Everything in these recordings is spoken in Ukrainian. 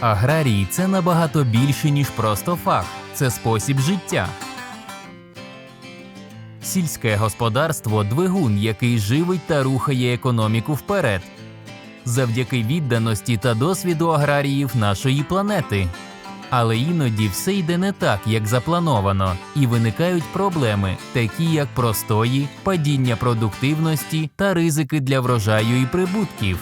Аграрій це набагато більше, ніж просто фах, це спосіб життя. Сільське господарство двигун, який живить та рухає економіку вперед, завдяки відданості та досвіду аграріїв нашої планети. Але іноді все йде не так, як заплановано, і виникають проблеми, такі як простої, падіння продуктивності та ризики для врожаю і прибутків.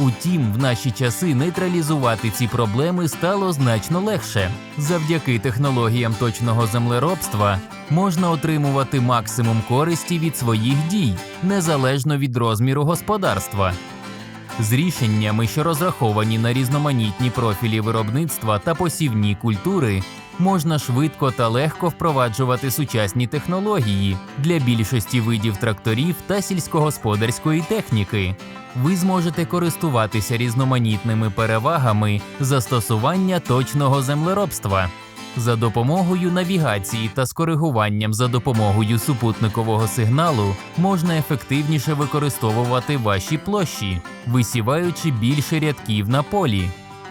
Утім, в наші часи нейтралізувати ці проблеми стало значно легше. Завдяки технологіям точного землеробства можна отримувати максимум користі від своїх дій, незалежно від розміру господарства. З рішеннями, що розраховані на різноманітні профілі виробництва та посівні культури, можна швидко та легко впроваджувати сучасні технології для більшості видів тракторів та сільськогосподарської техніки. Ви зможете користуватися різноманітними перевагами застосування точного землеробства. За допомогою навігації та з коригуванням за допомогою супутникового сигналу можна ефективніше використовувати ваші площі, висіваючи більше рядків на полі.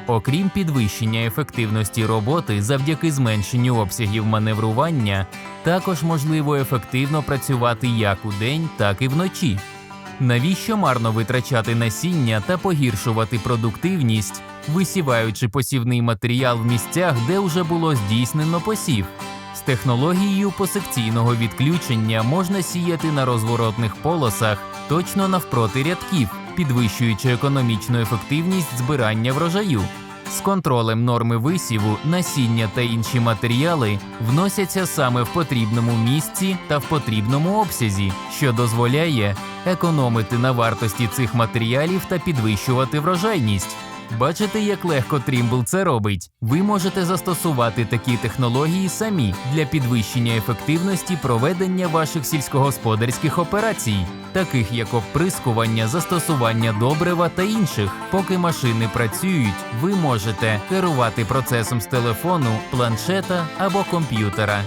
Окрім підвищення ефективності роботи завдяки зменшенню обсягів маневрування, також можливо ефективно працювати як удень, так і вночі. Навіщо марно витрачати насіння та погіршувати продуктивність, висіваючи посівний матеріал в місцях, де вже було здійснено посів? З технологією посекційного відключення можна сіяти на розворотних полосах точно навпроти рядків, підвищуючи економічну ефективність збирання врожаю. З контролем норми висіву, насіння та інші матеріали вносяться саме в потрібному місці та в потрібному обсязі, що дозволяє економити на вартості цих матеріалів та підвищувати врожайність. Бачите, як легко Trimble це робить? Ви можете застосувати такі технології самі для підвищення ефективності проведення ваших сільськогосподарських операцій, таких як оприскування, застосування добрива та інших. Поки машини працюють, ви можете керувати процесом з телефону, планшета або комп'ютера.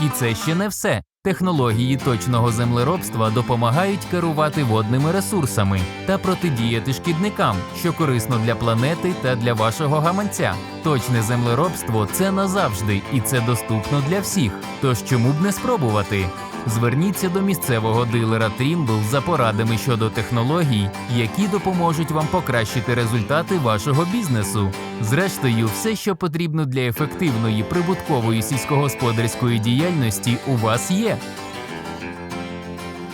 І це ще не все. Технології точного землеробства допомагають керувати водними ресурсами та протидіяти шкідникам, що корисно для планети та для вашого гаманця. Точне землеробство це назавжди, і це доступно для всіх. Тож чому б не спробувати? Зверніться до місцевого дилера Trimble за порадами щодо технологій, які допоможуть вам покращити результати вашого бізнесу. Зрештою, все, що потрібно для ефективної прибуткової сільськогосподарської діяльності, у вас є.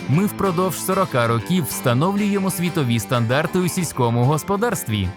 Ми впродовж 40 років встановлюємо світові стандарти у сільському господарстві.